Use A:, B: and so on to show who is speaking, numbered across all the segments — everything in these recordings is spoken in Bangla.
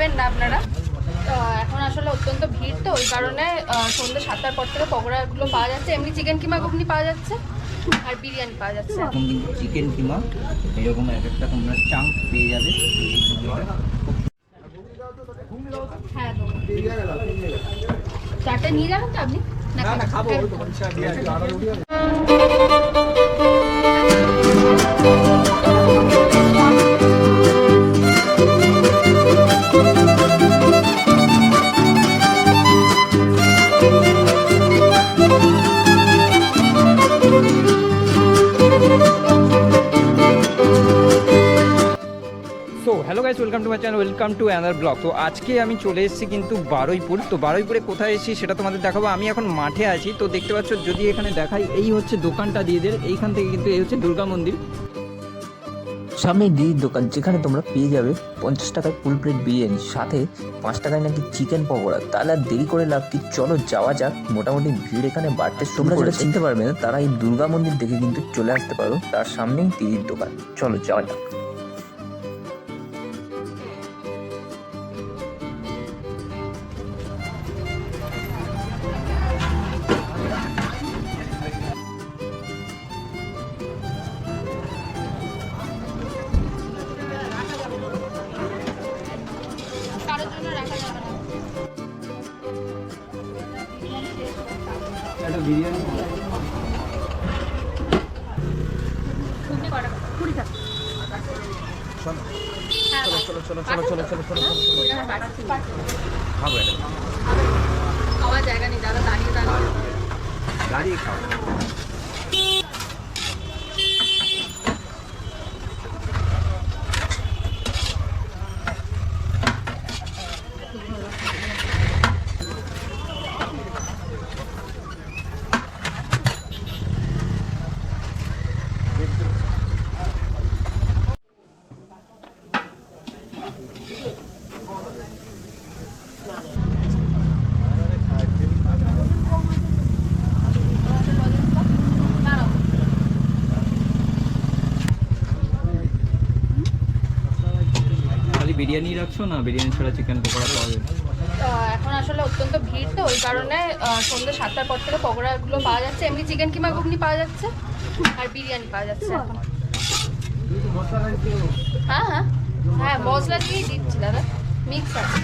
A: পাবেন না আপনারা। তো এখন আসলে অত্যন্ত ভিড় তো ওই কারণে সন্ধ্যে সাতটার পর থেকে পকোড়াগুলো পাওয়া যাচ্ছে। এমনি চিকেন কিমা ঘুগনি পাওয়া যাচ্ছে আর বিরিয়ানি পাওয়া যাচ্ছে।
B: এখন কিন্তু চিকেন কিমা এরকম এক একটা তোমরা চাঙ্ক পেয়ে যাবে
A: হ্যাঁ চারটে নিয়ে যাবেন তো আপনি? না খাব।
B: মাই চ্যানেল ওয়েলকাম টু অ্যানার ব্লগ তো আজকে আমি চলে এসেছি কিন্তু বারুইপুর। তো বারুইপুরে কোথায় এসেছি সেটা তোমাদের দেখাবো। আমি এখন মাঠে আছি। তো দেখতে পাচ্ছ যদি এখানে দেখাই এই হচ্ছে দোকানটা দিদিদের এইখান থেকে কিন্তু এই হচ্ছে দুর্গা মন্দির।
C: সামনে দিদির দোকান যেখানে তোমরা পেয়ে যাবে পঞ্চাশ টাকায় ফুল প্লেট বিরিয়ানি সাথে পাঁচ টাকায় নাকি চিকেন পকোড়া। তাহলে আর দেরি করে লাভ কি? চলো যাওয়া যাক। মোটামুটি ভিড় এখানে বাড়তে তোমরা যেটা চিনতে পারবে না তারা এই দুর্গা মন্দির দেখে কিন্তু চলে আসতে পারো। তার সামনেই দিদির দোকান। চলো যাওয়া যাক।
B: খাব এটা।
A: খাওয়ার জায়গা নেই দাদা দাঁড়িয়ে দাঁড়িয়ে।
B: দাঁড়িয়ে খাব
A: দাঁড়াও
B: খালি বিরিয়ানি রাখছো না? বিরিয়ানি ছাড়া চিকেন পকোড়া পাওয়া যাবে
A: এখন আসলে অত্যন্ত ভিড় তো ওই কারণে সন্ধ্যে সাতটার পর থেকে পকোড়াগুলো পাওয়া যাচ্ছে। এমনি চিকেন কিমা ঘুগনি পাওয়া যাচ্ছে আর বিরিয়ানি পাওয়া যাচ্ছে এখন। হ্যাঁ হ্যাঁ। হ্যাঁ মশলা দিয়েই দিচ্ছি দাদা। মিক্স আছে।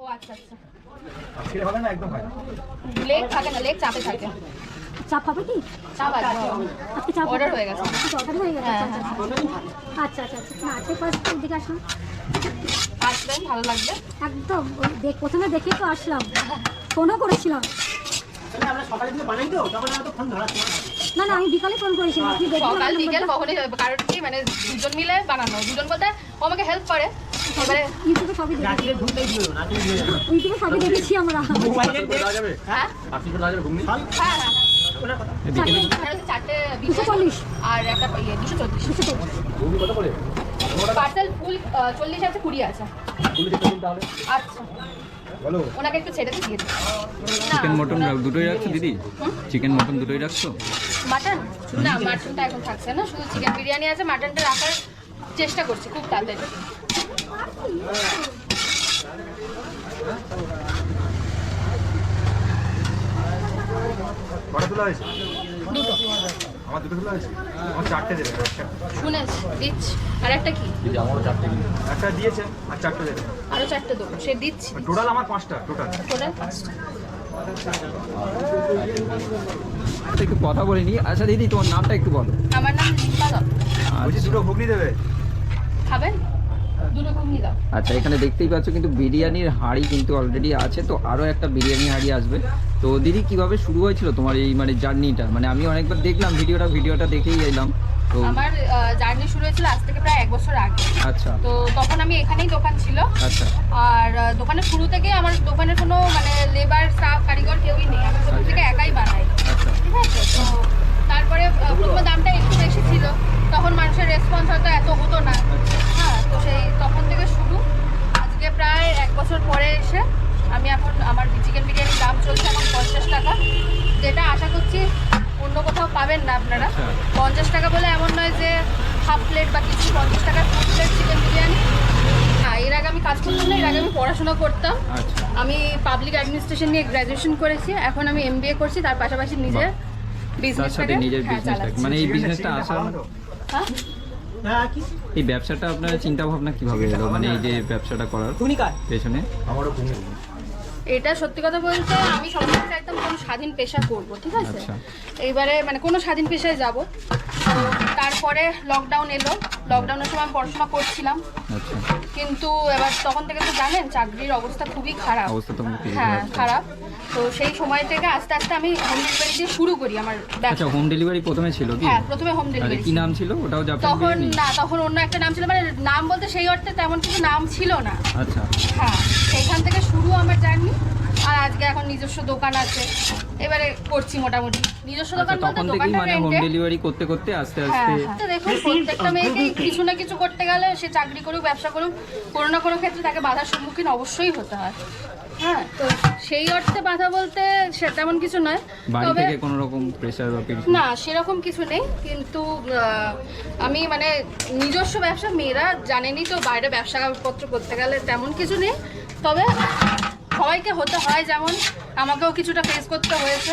A: ও আচ্ছা আচ্ছা। লেগ থাকে না লেগ চাপে থাকে।
D: চাপ হবে কি
A: চাপ আছে।
D: আজকে চাপ
A: অর্ডার হয়ে গেছে।
D: অর্ডার হয়ে গেছে।
A: হ্যাঁ,
D: আচ্ছা আচ্ছা আচ্ছা। না আছে ফার্স্ট দিকে আসুন
A: আসবেন ভালো লাগবে।
D: একদম। দেখ প্রথমে দেখে তো আসলাম। ফোনও করেছিলাম। না না আমি বিকালে ফোন করেছিলাম।
A: সকাল বিকেল কখনই কারণ কি মানে দুজন মিলে বানানো। দুজন বলতে ও আমাকে হেল্প করে।
D: ইউটিউবে সবই দেখেছি। ইউটিউবে সবই দেখেছি আমরা।
A: হ্যাঁ? হ্যাঁ হ্যাঁ। আর
D: চল্লিশ।
A: আর একটা ইয়ে দুশো চল্লিশ।
D: দুশো
A: পার্সেল ফুল চল্লিশ আছে কুড়ি আছে। আচ্ছা। ওনাকে একটু ছেড়ে দিয়ে
B: চিকেন মটন দুটোই রাখছো দিদি? চিকেন মটন দুটোই রাখছো?
A: মাটন না মাটনটা এখন থাকছে না। শুধু চিকেন বিরিয়ানি আছে মাটনটা রাখার চেষ্টা করছি খুব তাড়াতাড়ি।
E: কটা তোলা হয়েছে?
A: দুটো
E: আমার দুটো তোলা হয়েছে। আমার চারটে একটা।
A: শুনেছি দিচ্ছি। আর একটা কি?
E: একটা দিয়েছেন আর চারটে দেবেন
A: আরও চারটে দেবো। সে দিচ্ছি।
E: টোটাল আমার পাঁচটা টোটাল।
A: টোটাল পাঁচটা।
B: একটু কথা বলে নি আচ্ছা দিদি তোমার নামটা একটু বলো।
A: আমার নাম রিম্পা দত্ত।
E: বলছি দুটো ঘুগনি দেবে।
A: খাবেন?
B: আচ্ছা এখানে দেখতেই পাচ্ছ কিন্তু বিরিয়ানির হাঁড়ি কিন্তু অলরেডি আছে তো আরও একটা বিরিয়ানি হাঁড়ি আসবে। তো দিদি কীভাবে শুরু হয়েছিল তোমার এই মানে জার্নিটা? মানে আমি অনেকবার দেখলাম ভিডিওটা ভিডিওটা দেখেই এলাম।
A: আমার জার্নি শুরু হয়েছিল আজ থেকে প্রায় এক বছর আগে।
B: আচ্ছা।
A: তো তখন আমি এখানেই দোকান ছিল।
B: আচ্ছা।
A: আর দোকানের শুরু থেকে আমার দোকানের কোনো মানে লেবার স্টাফ কারিগর কেউই নেই। আমি প্রথম থেকে একাই বানাই।
B: আচ্ছা।
A: ঠিক আছে? তো তারপরে প্রথমে দামটা একটু বেশি ছিল তখন মানুষের রেসপন্স হয়তো এত হতো না হ্যাঁ তো সেই তখন থেকে শুরু আজকে প্রায় এক বছর পরে এসে আমি এখন আমার চিকেন বিরিয়ানির দাম চলছে এখন পঞ্চাশ টাকা। যেটা আশা করছি অন্য কোথাও পাবেন না আপনারা।
B: আচ্ছা।
A: পঞ্চাশ টাকা বলে এমন নয় যে হাফ প্লেট বা কিছু পঞ্চাশ টাকার ফুল প্লেট চিকেন বিরিয়ানি। হ্যাঁ এর আগে আমি কাজ করতাম না এর আগে আমি পড়াশোনা করতাম।
B: আচ্ছা।
A: আমি পাবলিক অ্যাডমিনিস্ট্রেশন নিয়ে গ্র্যাজুয়েশন করেছি এখন আমি এমবিএ করছি তার পাশাপাশি নিজের
B: তার
A: বিজনেস
B: নিজের বিজনেসটা মানে এই বিজনেসটা আসার
A: হ্যাঁ?
B: এই ব্যবসাটা আপনার চিন্তা ভাবনা কীভাবে এলো? মানে এই যে ব্যবসাটা করার পেছনে?
E: আমারও
A: এটা সত্যি কথা বলতে আমি সবসময় চাইতাম কোনো স্বাধীন পেশা করব ঠিক আছে?
B: আচ্ছা।
A: এইবারে মানে কোনো স্বাধীন পেশায় যাব। তারপরে লকডাউন এলো। লকডাউনের সময় আমি পড়াশোনা করছিলাম। কিন্তু এবার তখন থেকে তো জানেন চাকরির অবস্থা খুবই খারাপ। হ্যাঁ
B: খারাপ।
A: খারাপ। তো সেই সময় থেকে আস্তে আস্তে আমি হোম ডেলিভারি দিয়ে শুরু করি আমার
B: আচ্ছা হোম ডেলিভারি প্রথমে ছিল কি?
A: হ্যাঁ প্রথমে হোম ডেলিভারি
B: কি নাম ছিল? ওটাও জাপান
A: তখন না তখন অন্য একটা নাম ছিল মানে নাম বলতে সেই অর্থে তেমন কিছু নাম ছিল না।
B: আচ্ছা।
A: হ্যাঁ সেইখান থেকে শুরু আমার জার্নি। আর আজকে এখন নিজস্ব দোকান আছে। এবারে করছি মোটামুটি। নিজস্ব
B: আচ্ছা
A: দোকান বলতে
B: তখন থেকেই
A: দোকানটা
B: মানে হোম ডেলিভারি করতে করতে আস্তে
A: হ্যাঁ
B: আস্তে
A: হ্যাঁ। তো দেখুন প্রত্যেকটা মেয়েকে কিছু না কিছু করতে গেলে সে চাকরি করুক ব্যবসা করুক কোনো না কোনো ক্ষেত্রে তাকে বাধার সম্মুখীন অবশ্যই হতে হয়। হ্যাঁ তো সেই অর্থে বাধা বলতে সে তেমন কিছু নয়।
B: বাড়ি
A: তবে
B: থেকে কোনো রকম প্রেশার বা কিছু?
A: না সেরকম কিছু নেই। কিন্তু আমি মানে নিজস্ব ব্যবসা মেয়েরা জানেনই তো বাইরে ব্যবসাপত্র করতে গেলে তেমন কিছু নেই। তবে সবাইকে হতে হয় যেমন আমাকেও কিছুটা ফেস করতে হয়েছে।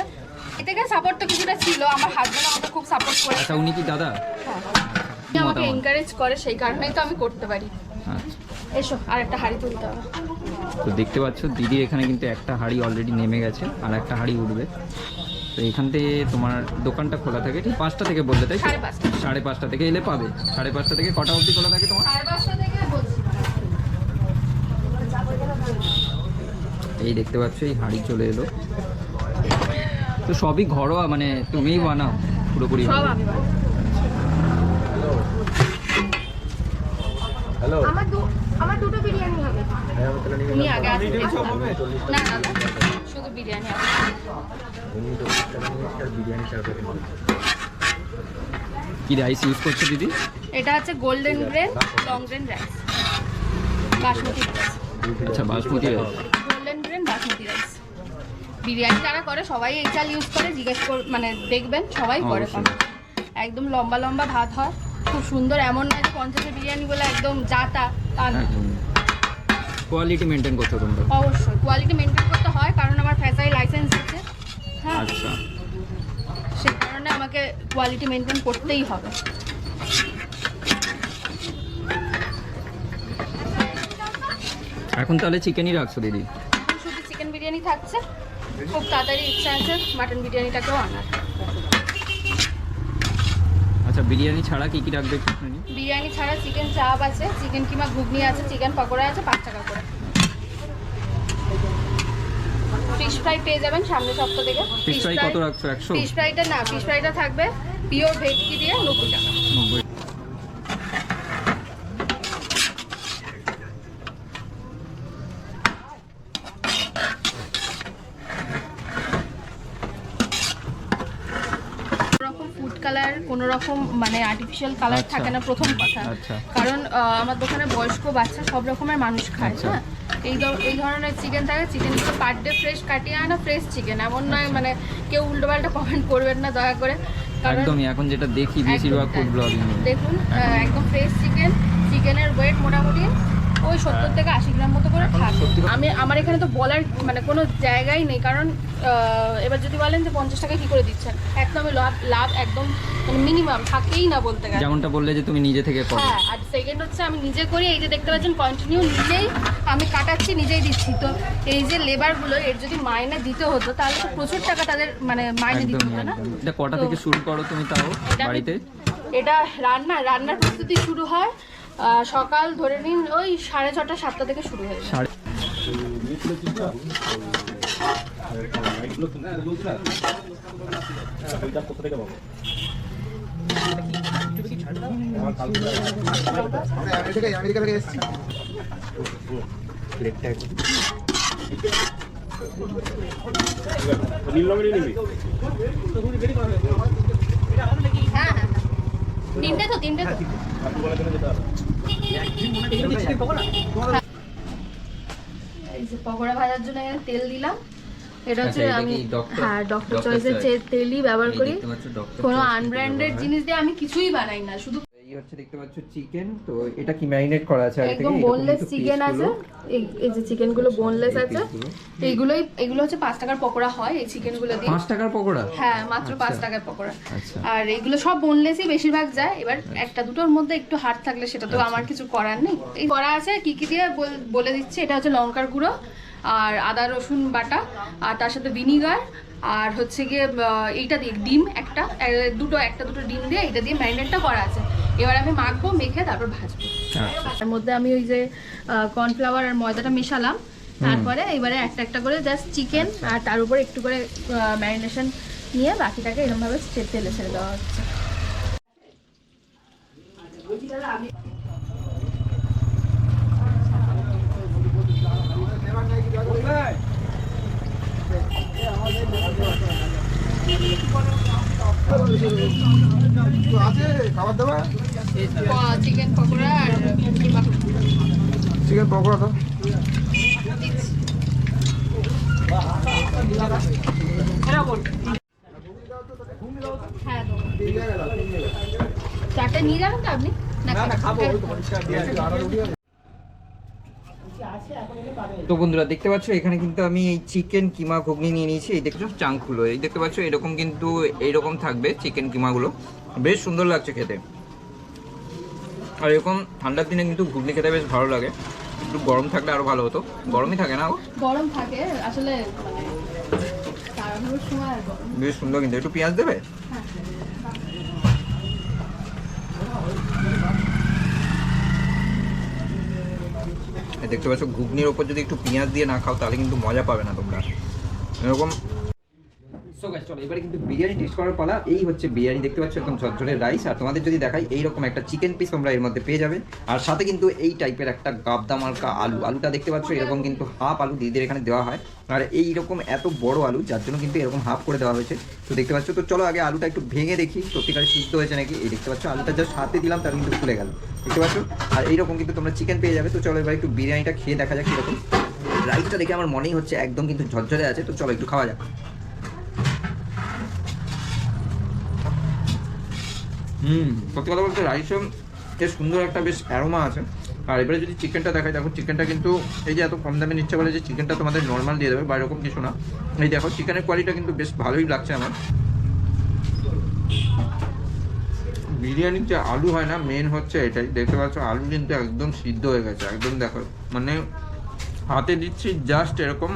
A: এ থেকে সাপোর্ট তো কিছুটা ছিল আমার হাজব্যান্ড আমাকে খুব সাপোর্ট করে
B: আচ্ছা উনি কি দাদা?
A: আমাকে এনকারেজ করে সেই কারণেই তো আমি করতে পারি।
B: আচ্ছা।
A: এসো আর একটা হাড়ি তুলতে হবে।
B: তো দেখতে পাচ্ছ দিদি এখানে কিন্তু একটা হাঁড়ি অলরেডি নেমে গেছে আর একটা হাঁড়ি উঠবে। তো এখান থেকে তোমার দোকানটা খোলা থাকে ঠিক পাঁচটা থেকে বললে তাই?
A: সাড়ে পাঁচটা।
B: সাড়ে পাঁচটা থেকে এলে পাবে। সাড়ে পাঁচটা থেকে কটা অবধি খোলা থাকে তোমার?
A: সাড়ে পাঁচটা থেকে বলছি।
B: এই দেখতে পাচ্ছ এই হাঁড়ি চলে এলো। তো সবই ঘরোয়া মানে তুমিই বানাও পুরোপুরি?
A: সব আমি বানাই।
E: হ্যালো।
A: আমার দুটো বিরিয়ানি হবে। উনি আগে আসবেন না না না শুধু বিরিয়ানি হবে।
E: বিরিয়ানি চাপে
B: কি রাইস ইউজ করছ দিদি?
A: এটা হচ্ছে golden grain long grain rice basmati rice
B: আচ্ছা বাসমতি রাইস
A: বিরিয়ানি যারা করে সবাই এই চাল ইউজ করে জিজ্ঞেস কর মানে দেখবেন সবাই করে একদম লম্বা লম্বা ভাত হয় খুব সুন্দর এমন নয় পঞ্চাশের বিরিয়ানি বলে একদম জাতা তা
B: কোয়ালিটি মেনটেন করছ তোমরা।
A: অবশ্যই কোয়ালিটি মেনটেন করতে হয় কারণ আমার ফ্যাসাই লাইসেন্স আছে। হ্যাঁ।
B: আচ্ছা।
A: সেই কারণে আমাকে কোয়ালিটি মেনটেন করতেই হবে।
B: এখন তাহলে চিকেনই রাখছো দিদি?
A: শুধু চিকেন বিরিয়ানি থাকছে। খুব তাড়াতাড়ি ইচ্ছা আছে মাটন বিরিয়ানিটাকেও আনার।
B: আচ্ছা বিরিয়ানি ছাড়া কি কি রাখবে
A: বিরিয়ানি ছাড়া চিকেন চাপ আছে চিকেন কিমা ঘুগনি আছে চিকেন পকোড়া আছে পাঁচ টাকা করে। ফিশ ফ্রাই পেয়ে যাবেন সামনের সপ্তাহ থেকে।
B: ফিশ ফ্রাই কত রাখছো?
A: ফিশ ফ্রাইটা না ফিশ ফ্রাইটা থাকবে পিওর ভেটকি দিয়ে নব্বই টাকা
B: নব্বই
A: কোনো রকম ফুড কালার কোনো রকম মানে আর্টিফিশিয়াল কালার
B: আচ্ছা।
A: থাকে না প্রথম কথা।
B: আচ্ছা।
A: কারণ আমার দোকানে বয়স্ক বাচ্চা সব রকমের মানুষ খায়
B: আচ্ছা।
A: হ্যাঁ? এই এই ধরনের চিকেন থাকে চিকেন পার ডে ফ্রেশ কাটিয়ে আনা ফ্রেশ চিকেন এমন নয় মানে কেউ উল্টোপাল্টা কমেন্ট করবেন না দয়া করে।
B: একদমই এখন যেটা দেখি বেশিরভাগ ফুড ব্লগিং
A: দেখুন একদম ফ্রেশ চিকেন চিকেনের ওয়েট মোটামুটি ওই সত্তর থেকে আশি গ্রাম মতো করে থাকে। আমি আমার এখানে তো বলার মানে কোনো জায়গাই নেই কারণ এবার যদি বলেন যে পঞ্চাশ টাকা কি করে দিচ্ছেন? একদমই লাভ লাভ একদম মানে মিনিমাম থাকেই না বলতে গেলে।
B: যেমনটা বললে যে তুমি নিজে থেকে করো।
A: হ্যাঁ আর সেকেন্ড হচ্ছে আমি নিজে করি এই যে দেখতে পাচ্ছেন কন্টিনিউ নিজেই আমি কাটাচ্ছি নিজেই দিচ্ছি। তো এই যে লেবারগুলো এর যদি মাইনে দিতে হতো তাহলে তো প্রচুর টাকা তাদের মানে মাইনে দিতে হতো না?
B: এটা কটা থেকে শুরু করো তুমি তাও
A: এটা
B: বাড়িতে?
A: এটা রান্না রান্নার প্রস্তুতি শুরু হয়। সকাল ধরে নিন ওই সাড়ে ছটা সাতটা থেকে শুরু হয়ে যায়।
B: সাড়ে
E: আমেরিকা আমেরিকা থেকে এসেছি প্লেটটা একটু
A: হ্যাঁ হ্যাঁ। তিনটে তো তিনটে তো। পকোড়া ভাজার জন্য এখানে তেল দিলাম। এটা হচ্ছে
B: আচ্ছা,
A: আমি হ্যাঁ ডক্টর চয়েসের
B: যে
A: তেলই ব্যবহার করি. কোনো আনব্র্যান্ডেড জিনিস দিয়ে আমি কিছুই বানাই না শুধু
B: হচ্ছে দেখতে পাচ্ছ চিকেন তো এটা কি ম্যারিনেট করা আছে?
A: একদম বোনলেস চিকেন আছে। এই যে চিকেনগুলো বোনলেস আছে। এইগুলোই এগুলো হচ্ছে পাঁচ টাকার পকোড়া হয় এই চিকেনগুলো দিয়ে।
B: পাঁচ টাকার পকোড়া?
A: হ্যাঁ মাত্র পাঁচ
B: আচ্ছা।
A: টাকার পকোড়া।
B: আচ্ছা।
A: আর এগুলো সব বোনলেসই বেশিরভাগ যায়। এবার একটা দুটোর মধ্যে একটু হার্ড থাকলে সেটা তো আমার কিছু করার নেই। এই করা আছে কি কি দিয়ে বলে দিচ্ছি। এটা হচ্ছে লঙ্কার গুঁড়ো আর আদা রসুন বাটা আর তার সাথে ভিনিগার আর হচ্ছে গিয়ে এইটা দিয়ে ডিম একটা দুটো একটা দুটো ডিম দিয়ে এটা দিয়ে ম্যারিনেটটা করা আছে। এবার আমি মাখবো মেখে তারপর ভাজবো।
B: আচ্ছা।
A: তার মধ্যে আমি ওই যে কর্নফ্লাওয়ার আর ময়দাটা মেশালাম। তারপরে এবারে একটা একটা করে জাস্ট চিকেন আর তার উপরে একটু করে ম্যারিনেশন নিয়ে বাকিটাকে এরকমভাবে স্টে- তেলে ছেড়ে দেওয়া হচ্ছে। চিকেন পকোড়া আর কিমা
E: চিকেন পকোড়া তো
A: হ্যাঁ দেবো। চারটে নিয়ে যাবেন তো আপনি না খাব
B: তো বন্ধুরা দেখতে পাচ্ছ এখানে কিন্তু আমি এই চিকেন কিমা ঘুগনি নিয়ে নিয়েছি। এই দেখছ চাংগুলো এই দেখতে পাচ্ছ এরকম কিন্তু এইরকম থাকবে চিকেন কিমাগুলো। বেশ সুন্দর লাগছে খেতে। আর এরকম ঠান্ডার দিনে কিন্তু ঘুগনি খেতে বেশ ভালো লাগে। একটু গরম থাকলে আরও ভালো হতো। গরমই থাকে না?
A: গরম থাকে আসলে মানে
B: বেশ সুন্দর কিন্তু। একটু পেঁয়াজ দেবে? এই দেখতে পাচ্ছ, ঘুগনির ওপর যদি একটু পেঁয়াজ দিয়ে না খাও, তাহলে কিন্তু মজা পাবে না তোমরা। এরকম চলো, এবারে কিন্তু বিরিয়ানি টেস্ট করার এই হচ্ছে বিরিয়ানি, দেখতে পাচ্ছ একদম ঝরঝরে রাইস আর তোমাদের যদি দেখাই, এইরকম একটা চিকেন পিস তোমরা এর মধ্যে পেয়ে যাবে। আর সাথে কিন্তু এই টাইপের একটা গাবদা মার্কা আলু। আলুটা দেখতে পাচ্ছ, এরকম কিন্তু হাফ আলু দিদির এখানে দেওয়া হয়। আর এই রকম এত বড় আলু, যার জন্য কিন্তু এরকম হাফ করে দেওয়া হয়েছে। তো দেখতে পাচ্ছ, তো চলো আগে আলুটা একটু ভেঙে দেখি। সত্যিকারে সিদ্ধ হয়েছে নাকি? এই দেখতে পাচ্ছ, আলুটা জাস্ট হাতে দিলাম, তার কিন্তু খুলে গেল। দেখতে পাচ্ছ? আর এইরকম কিন্তু তোমরা চিকেন পেয়ে যাবে। তো চলো এবার একটু বিরিয়ানিটা খেয়ে দেখা যাক কীরকম। রাইসটা দেখে আমার মনেই হচ্ছে একদম কিন্তু ঝরঝরে আছে। তো চলো একটু খাওয়া যাক। হুম, সত্যি কথা বলতে রাইসও বেশ সুন্দর একটা বেশ অ্যারোমা আছে। আর এবারে যদি চিকেনটা দেখাই, দেখো চিকেনটা কিন্তু এই যে এত কম দামে নিচ্ছে বলে যে চিকেনটা তোমাদের নর্মাল দিয়ে দেবে, বা এরকম কিছু না। এই দেখো, চিকেনের কোয়ালিটিটা কিন্তু বেশ ভালোই লাগছে আমার। বিরিয়ানির যে আলু হয় না মেন হচ্ছে এটাই। দেখতে পাচ্ছ, আলু কিন্তু একদম সিদ্ধ হয়ে গেছে, একদম দেখো। মানে হাতে দিচ্ছি জাস্ট এরকম,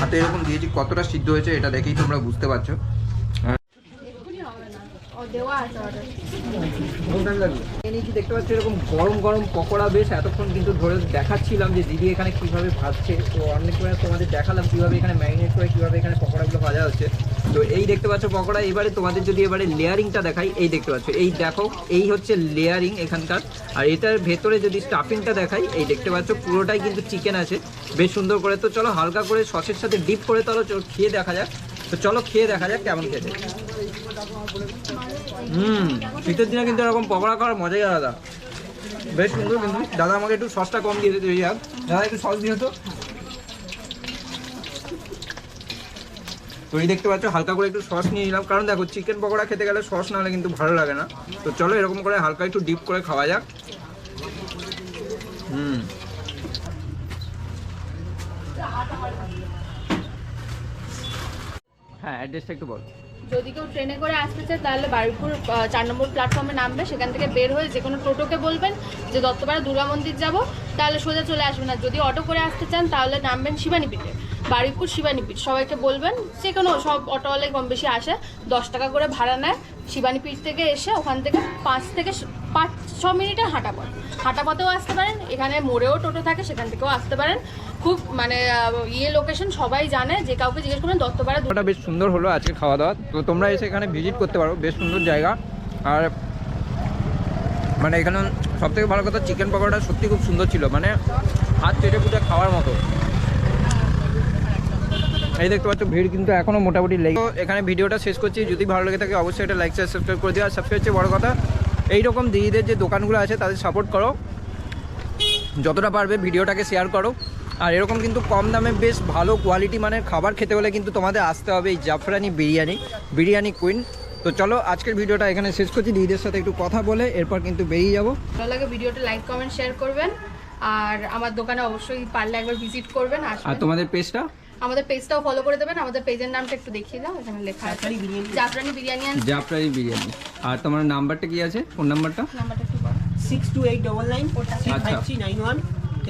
B: হাতে এরকম দিয়েছি, কতটা সিদ্ধ হয়েছে এটা দেখেই তোমরা বুঝতে পারছ। দেখতে পাচ্ছি, এরকম গরম গরম পকোড়া বেশ এতক্ষণ কিন্তু ধরে দেখাচ্ছিলাম যে দিদি এখানে কীভাবে ভাজছে। তো অনেকবার তোমাদের দেখালাম কীভাবে এখানে ম্যারিনেট করে, কীভাবে এখানে পকোড়াগুলো ভাজা হচ্ছে। তো এই দেখতে পাচ্ছ পকোড়া। এবারে তোমাদের যদি এবারে লেয়ারিংটা দেখাই, এই দেখতে পাচ্ছ, এই দেখো, এই হচ্ছে লেয়ারিং এখানকার। আর এটার ভেতরে যদি স্টাফিংটা দেখাই, এই দেখতে পাচ্ছ পুরোটাই কিন্তু চিকেন আছে। বেশ সুন্দর করে। তো চলো হালকা করে সসের সাথে ডিপ করে চ- খেয়ে দেখা যাক। তো চলো খেয়ে দেখা যাক কেমন খেতে। হুম, শীতের দিনে কিন্তু এরকম পকোড়া খাওয়ার মজাই আলাদা। বেশ সুন্দর কিন্তু। দাদা আমাকে একটু সসটা কম দিয়ে দিতে যাক দাদা, একটু সস দিয়ে তো। তো এই দেখতে পাচ্ছ, হালকা করে একটু সস নিয়ে নিলাম। কারণ দেখো চিকেন পকোড়া খেতে গেলে সস না হলে কিন্তু ভালো লাগে না। তো চলো এরকম করে হালকা একটু ডিপ করে খাওয়া যাক। হুম। হ্যাঁ অ্যাড্রেসটা একটু বল।
A: যদি কেউ ট্রেনে করে আসতে চায়, তাহলে বারুইপুর চার নম্বর প্ল্যাটফর্মে নামবে। সেখান থেকে বের হয়ে যে কোনো টোটোকে বলবেন যে, দত্তপাড়া দুর্গা মন্দির যাব। তাহলে সোজা চলে আসবেন। আর যদি অটো করে আসতে চান, তাহলে নামবেন শিবানীপীঠে, বারুইপুর শিবানীপীঠ। সবাইকে বলবেন, যে কোনো সব অটোওয়ালাই কম বেশি আসে, দশ টাকা করে ভাড়া নেয়। শিবানীপীঠ থেকে এসে ওখান থেকে পাঁচ থেকে পাঁচ ছ মিনিটের হাঁটা পথ হাঁটা পথেও আসতে পারেন, এখানে মোড়েও টোটো থাকে, সেখান থেকেও আসতে পারেন। খুব মানে ইয়ে লোকেশন সবাই জানে, যে কাউকে জিজ্ঞেস করবেন, দত্তপাড়া দু-
B: ওটা বেশ সুন্দর হলো আজকে খাওয়া দাওয়া তো তোমরা এসে এখানে ভিজিট করতে পারো, বেশ সুন্দর জায়গা। আর মানে এখানে সব থেকে ভালো কথা চিকেন পকোড়াটা সত্যি খুব সুন্দর ছিল। মানে হাত চেটে পুটে খাওয়ার মতো। এই দেখতে পাচ্ছ, ভিড় কিন্তু এখনও মোটামুটি লেগে এখানে ভিডিওটা শেষ করছি। যদি ভালো লেগে থাকে, অবশ্যই এটা লাইক সাবস্ক্রাইব করে দিও। আর সবচেয়ে হচ্ছে বড় কথা এইরকম দিদিদের যে দোকানগুলো আছে তাদের সাপোর্ট করো। যতটা পারবে ভিডিওটাকে শেয়ার করো। আর এরকম কিন্তু কম দামে বেশ ভালো কোয়ালিটি মানের খাবার খেতে হলে কিন্তু তোমাদের আসতে হবে এই জাফরানি বিরিয়ানি বিরিয়ানি কুইন তো চলো আজকের ভিডিওটা এখানে শেষ করছি। দিদিদের সাথে একটু কথা বলে এরপর কিন্তু বেরিয়ে যাব।
A: ভালো লাগে ভিডিওটা লাইক কমেন্ট শেয়ার করবেন। আর আমার দোকানে অবশ্যই পারলে একবার ভিজিট করবেন
B: আর তোমাদের পেজটা
A: আমাদের পেজটাও ফলো করে দেবেন। আমাদের পেজের নামটা একটু দেখিয়ে দাও এখানে লেখা আছে। জাফরানি বিরিয়ানি।
B: জাফরানি বিরিয়ানি আর তোমার নাম্বারটা কি আছে? ফোন নাম্বারটা?
A: নাম্বারটা একটু বলো।
F: Six two eight double nine five three nine one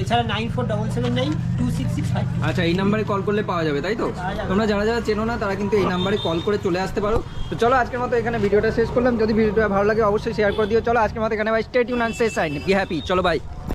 F: এছাড়া nine four double seven nine two six six five
B: আচ্ছা এই নাম্বারে কল করলে পাওয়া যাবে তাই তো? তোমরা যারা যারা চেনো না তারা কিন্তু এই নাম্বারে কল করে চলে আসতে পারো। তো চলো আজকের মতো এখানে ভিডিওটা শেষ করলাম। যদি ভিডিওটা ভালো লাগে অবশ্যই শেয়ার করে দিও। চলো আজকের মতো এখানে bye stay Yoon and stay safe be happy চলো বাই